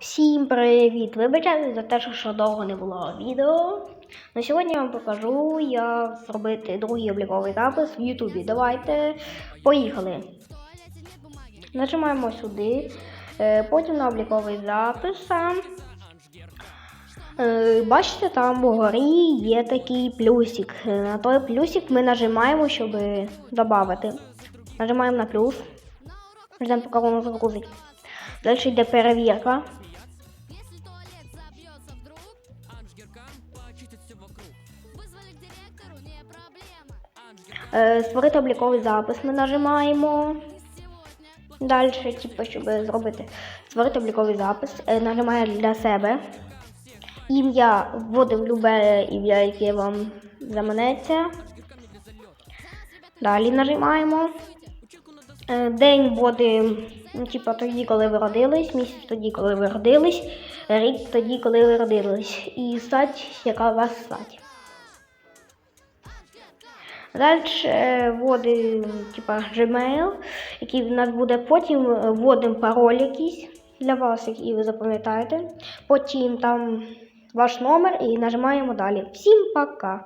Всім привіт! Вибачаю за те, що довго не було відео. На сьогодні я вам покажу, як зробити другий обліковий запис в Ютубі. Давайте поїхали. Нажимаємо сюди, е, потім на обліковий запис. Е, Бачите, там вгорі є такий плюсик. Е, На той плюсик ми нажимаємо, щоб додати. Нажимаємо на плюс. Ждемо, поки воно загрузить. Далі йде перевірка. Створити обліковий запис ми нажимаємо. Далі, типу, щоб зробити створити обліковий запис, е, нажимаємо для себе. Ім'я вводимо любе ім'я, яке вам заманеться. Далі нажимаємо. Е, День вводимо, ну, типу, тоді, коли ви родились, місяць тоді, коли ви родились, рік тоді, коли ви родились. І стать, яка у вас стать. Далі вводимо типа Gmail, який в нас буде потім е, вводимо пароль якийсь для вас, який ви запам'ятаєте. Потім там ваш номер і нажимаємо далі. Всім пока!